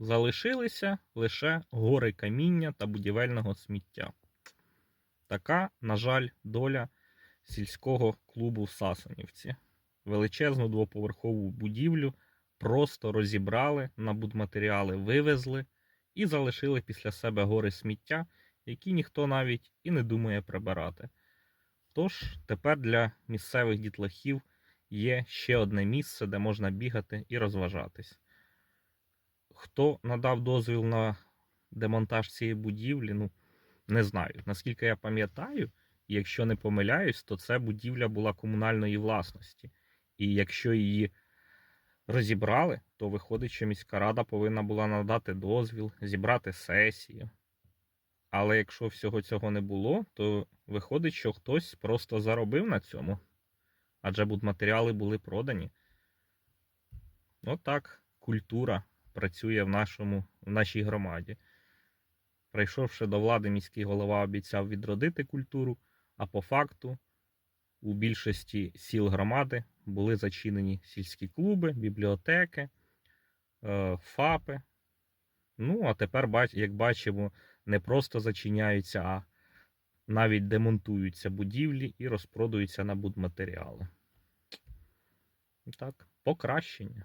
залишилися лише гори каміння та будівельного сміття. Така, на жаль, доля сільського клубу в Сасанівці. Величезну двоповерхову будівлю просто розібрали, на будматеріали вивезли і залишили після себе гори сміття, які ніхто навіть і не думає прибирати. Тож тепер для місцевих дітлахів є ще одне місце, де можна бігати і розважатись. Хто надав дозвіл на демонтаж цієї будівлі, ну не знаю. Наскільки я пам'ятаю, якщо не помиляюсь, то це будівля була комунальної власності. І якщо її розібрали, то виходить, що міська рада повинна була надати дозвіл, зібрати сесію. Але якщо всього цього не було, то виходить, що хтось просто заробив на цьому, адже будматеріали були продані. Отак культура працює в, нашому, в нашій громаді. Прийшовши до влади, міський голова обіцяв відродити культуру, а по факту у більшості сіл громади були зачинені сільські клуби, бібліотеки, е, ФАПи. Ну, а тепер, як бачимо, не просто зачиняються, а навіть демонтуються будівлі і розпродуються на будматеріали. Так, покращення.